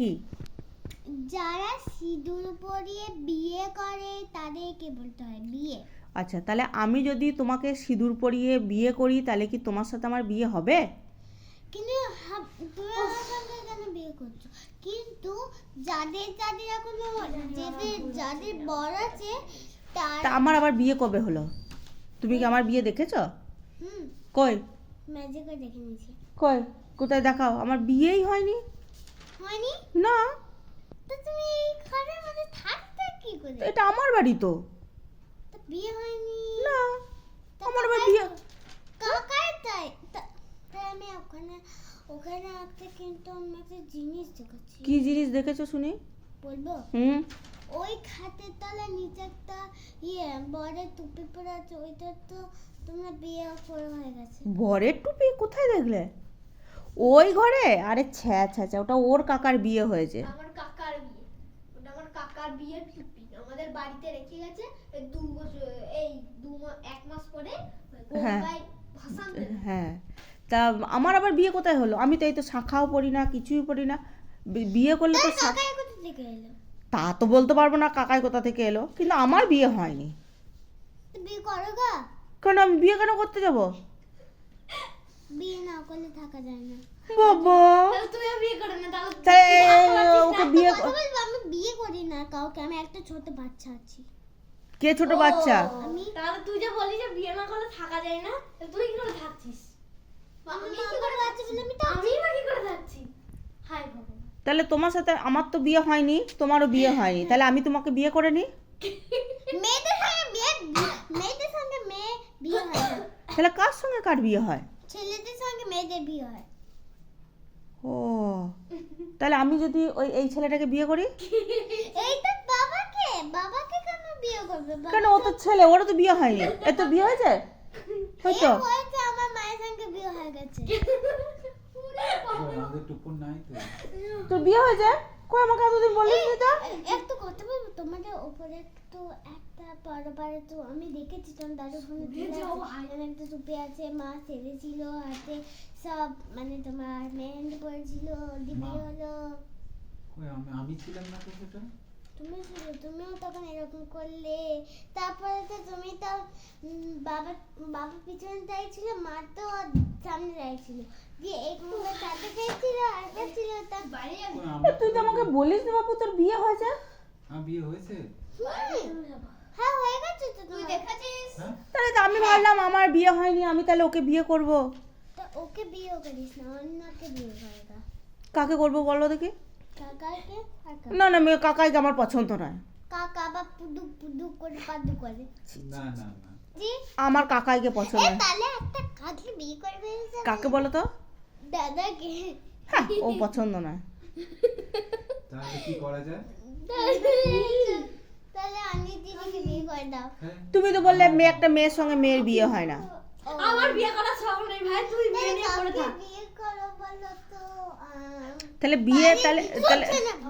কি? যারা সিঁদুর পরিয়ে বিয়ে করে তাদেরকে বলতে হয় বিয়ে। আচ্ছা তাহলে আমি যদি তোমাকে সিঁদুর পরিয়ে বিয়ে করি তাহলে কি তোমার সাথে আমার বিয়ে হবে? কিন্তু তুমি আমার সঙ্গে কেন বিয়ে করছ? কিন্তু যাদের যাদের এখনও যাদের যাদের বর আছে তার তা আমার আবার বিয়ে কবে হলো? তুমি কি আমার বিয়ে দেখেছ? হুম। কই? ম্যাজিকে দেখে নিয়েছি। কই? কোথায় দেখাও? আমার বিয়েই হয়নি। হয়নি না। তো তুমি এই ঘরের মধ্যে থাকতে কি করে? এটা আমার বাড়ি তো। বিয়ে হয়নি? না। আমার কাকাই বিয়ে তো- তাই। তাই আমি ওখানে ওখানে একটা কিন্তু আমি একটা জিনিস দেখাচ্ছি কি জিনিস দেখেছ শুনি? বলব? হুম। ওই খাটের তলা নিচে একটা ইয়ে বড় টুপি পরে আছে ওইটা তো তোমরা বিয়ে করে হয়ে গেছে। বরের টুপি? কোথায় দেখলে? ওই ঘরে? আরে ছ্যা ছ্যা ছ্যা ওটা ওর কাকার বিয়ে হয়েছে। আমার কাকার বিয়ে। ওটা আমার কাকার বিয়ের টুপি আমাদের বাড়িতে রেখে গেছে দু বছর এই দু এক মাস পরে হ্যাঁ। হ্যাঁ। তা আমার আবার বিয়ে কোথায় হলো? আমি তো এই তো শাখাও পড়ি না কিছুই পড়ি না। বিয়ে করলে তো তা তো বলতে পারব না কাকাই কোথা থেকে এলো। কিন্তু আমার বিয়ে হয়নি। বিয়ে করো কেন আমি বিয়ে কেন করতে যাব? বিয়ে না করলে থাকা যায় না। বাবা। তাহলে বিয়ে করে না তাহলে ওকে বিয়ে আমি বিয়ে করি না কাউকে আমি একটা ছোট বাচ্চা আছি। কে ছোট বাচ্চা? আমি তাহলে তুই যে বলি যে বিয়ে না করলে থাকা যায় না তুই কি করে থাকছিস? আমি আমি মা কি করে বাবা আছে বলে আমি থাকছি। আমি বা কি করে থাকছি? হাই ভগবান। তাহলে তোমার সাথে আমার তো বিয়ে হয়নি তোমারও বিয়ে হয়নি। তাহলে আমি তোমাকে বিয়ে করে মেয়েদের সঙ্গে বিয়ে মেয়েদের সঙ্গে মেয়ে বিয়ে হয় না। তাহলে কার সঙ্গে কার বিয়ে হয়? ছেলেদের সঙ্গে মেয়েদের বিয়ে হয়। ও। তাহলে আমি যদি ওই এই ছেলেটাকে বিয়ে করি? এই তো বাবাকে বাবাকে কেন বিয়ে করবে? কেন ও তো ছেলে ওরও তো বিয়ে হয়নি। এ তো বিয়ে হয়েছে? হয়তো। এই হয়েছে আমার মায়ের সঙ্গে বিয়ে হয়ে গেছে। তো তোর বিয়ে হয়েছে? কই আমাকে এতদিন বলিস নি তো? একটু কথা বলব তোমাদের ওপরে তো পরপারে তো আমি দেখেছি দাদু ফোনে একটা টুপি আছে মা সেরেছিল হাতে সব মানে তোমার মেহেন্দি দিদি হলো। আমি আমি ছিলাম না তো সেটা? তুমি ছিল তুমিও তখন এরকম করলে। তারপরে তো তুমি তো উম, বাবা বাবা পিছনে চাইছিল মা তো সামনে চাইছিল দিয়ে এক মুখে চাইছিল আর ছিল তা বাড়ি তুই তো আমাকে বলিস নি বাপু তোর বিয়ে হয়েছে? আমার বিয়ে হয়েছে। তাহলে তো আমি ভাবলাম আমার বিয়ে হয়নি আমি তাহলে ওকে বিয়ে করব। ওকে বিয়েও করিস না অন্যকে বিয়ে করবা কাকে করব বলো দেখি। কাকাকে না না মেয়ে কাকাইকে আমার পছন্দ নয়। কাকা বা পুদুক পুদুক করে পাদু করে। না না না। জি আমার কাকাইকে পছন্দ এ তাহলে একটা কাকে বিয়ে করবে কাকে বলো তো? দাদাকে। হ্যাঁ ও পছন্দ নয়। তাহলে কি করা যায়? হ্যাঁ। তুমি তো বললে মেয়ে একটা মেয়ের সঙ্গে মেয়ের বিয়ে হয় না। আমার বিয়ে করার শখ নেই ভাই তুই বিয়ে নিয়ে করে থাক। বিয়ে করো বলো তো তাহলে বিয়ে তাহলে তাহলে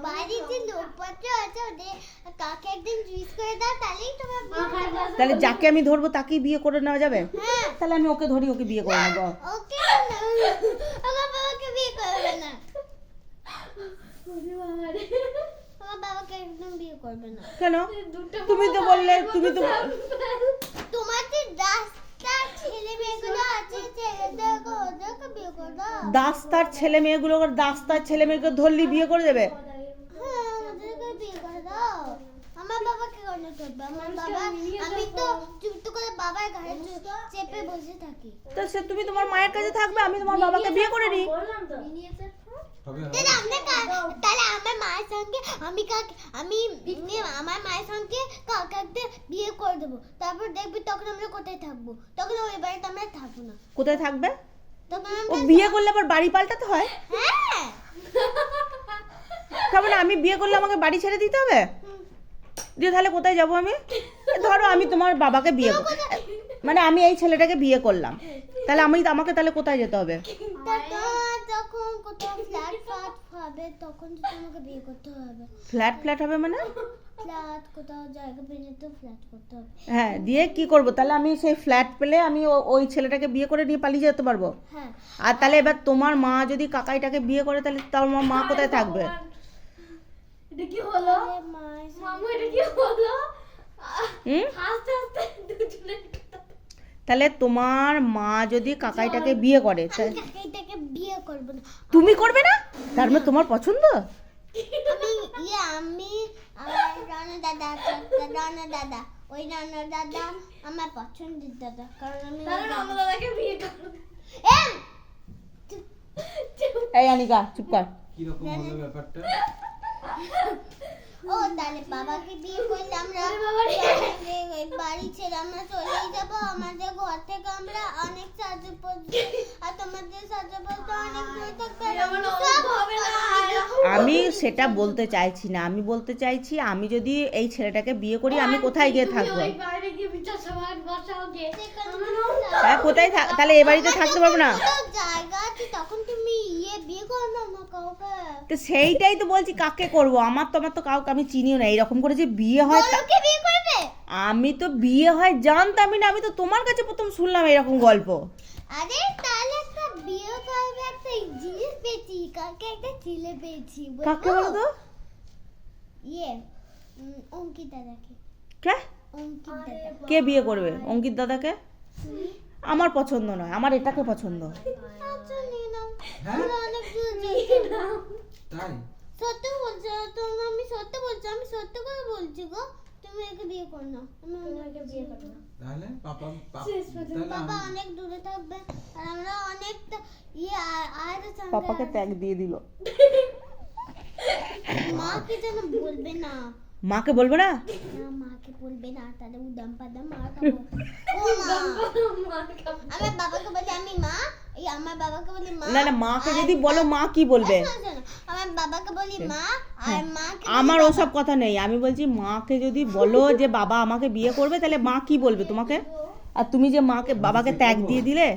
বাড়িতে লোকপত্র আছে ওদের কাকে একদিন চুইস করে দাও তাহলেই তোমার বিয়ে হবে। তাহলে যাকে আমি ধরবো তাকেই বিয়ে করে নেওয়া যাবে? হ্যাঁ। তাহলে আমি ওকে ধরি ওকে বিয়ে করে নেব। ওকে না আমার বাবাকে বিয়ে করবে না। একদম বিয়ে করবে না। কেন? তুমি তো বললে তুমি তো তোমার যে দাস্তার ছেলে মেয়েগুলো আছে ছেলেদেরকে ওদেরকে বিয়ে করে। দাও দাস্তার ছেলে মেয়েগুলো দাস্তার ছেলে মেয়েকে ধরলি বিয়ে করে দেবে? হ্যাঁ ওদেরকে বিয়ে করে দাও। আমার বাবাকে কেন করবে। আমার বাবা আমি তো চুপ করে বাবার ঘাড়ে চে- চেপে বসে থাকি। তো সে তুমি তোমার মায়ের কাছে থাকবে আমি তোমার বাবাকে বিয়ে করে নিই। বললাম তো। তাহলে আমরা তাহলে আমার মায়ের সঙ্গে আমি কাকে আমি আমি আমার মায়ের সঙ্গে কাকাকে বিয়ে করে দেবো। তারপর দেখবি তখন আমরা কোথায় থাকব। তখন ওই বাড়িতে আমরা থাকব না। কোথায় থাকবে? তখন ও বিয়ে করলে আবার বাড়ি পাল্টাতে হয়? হ্যাঁ। তার মানে আমি বিয়ে করলে আমাকে বাড়ি ছেড়ে দিতে হবে? দিয়ে তাহলে কোথায় যাব আমি? ধরো আমি তোমার বাবাকে বিয়ে কর- মানে আমি এই ছেলেটাকে বিয়ে করলাম। তাহলে আমি আমাকে তাহলে কোথায় যেতে হবে? ফ্ল্যাট ফ্ল্যাট হবে মানে? হ্যাঁ দিয়ে কি করব? তাহলে আমি সেই ফ্ল্যাট পেলে আমি ওই ছেলেটাকে বিয়ে করে নিয়ে পালিয়ে যেতে পারব? হ্যাঁ। আর তাহলে এবার তোমার মা যদি কাকাইটাকে বিয়ে করে তাহলে তোমার মা কোথায় থাকবে? এটা কি হলো? মামু এটা কি হলো? হাসতে হাসতে দুজনে তাহলে তোমার মা যদি কাকাইটাকে বিয়ে করে তা- কাকাইটাকে বিয়ে করব না। তুমি করবে না? তার মানে তোমার পছন্দ? আমি ইয়ে আমি আমার রানা দাদা রানা দাদা। ওই রানা দাদা আমার পছন্দের দাদা কারণ আমি তাহলে মামা দাদাকে বিয়ে করো। এই, এই অনিকা চুপ কর। কীরকম হলো ব্যাপারটা? ও তাহলে বাবাকে বিয়ে করলে আমরা বাড়ি ছেড়ে আমরা চলেই যাব। আমাদের ঘর থেকে আমরা অনেক সাহায্য করছি। আর তোমাদের সাহায্য করতে অনেক দূরে আমি সেটা বলতে চাইছি না। আমি বলতে চাইছি আমি যদি এই ছেলেটাকে বিয়ে করি আমি কোথায় গিয়ে থাকব? হ্যাঁ কোথায় থাক- তাহলে এ বাড়িতে থাকতে পারব না। জায়গা আছে তখন বিয়ে করো না আমার কাউকে। তো সেইটাই তো বলছি কাকে করব? আমার তো আমার তো কাউকে আমি চিনিও না। এরকম করে যে বিয়ে হয় তা- বিয়ে করবে? আমি তো বিয়ে হয় জানতামই না। আমি তো তোমার কাছে প্রথম শুনলাম এরকম গল্প। আরে তাহলে একটা বিয়ে করবে একটা জিনিস পেয়েছি। কাকে একটা ছেলে পেয়েছি কাকে বলো তো ইয়ে অঙ্কিত দাদাকে। কে? অঙ্কিত দাদা। কে বিয়ে করবে? অঙ্কিত দাদাকে? আমার পছন্দ নয় আমার এটাকে পছন্দ। আচ্ছা হ্যাঁ? তাই? সত্য বলছো তুমি আমি সত্য বলছি আমি সত্য করে বলছি গো। তুমি একে বিয়ে করো না। আমি ওনাকে বিয়ে করব না। তাহলে পাপা পাপা শেষ পর্যন্ত তাহলে বাবা আমি- অনেক দূরে থাকবে আর আমরা অনেক ইয়ে আর পাপাকে ত্যাগ দিয়ে দিল। মাকে যেন বলবে না। মাকে বলবে না না মাকে বলবে না তাহলে উদাম পাদাম মার খাব। মা। আমার বাবাকে বলি আমি মা এই আমার বাবাকে বলি মা না না মাকে যদি বলো মা কি বলবে? আমার বাবাকে বলি মা আর মাকে বলি আমার ওসব কথা নেই। আমি বলছি মাকে যদি বলো যে বাবা আমাকে বিয়ে করবে তাহলে মা কি বলবে তোমাকে? আর তুমি যে মাকে বাবাকে ত্যাগ দিয়ে দিলে?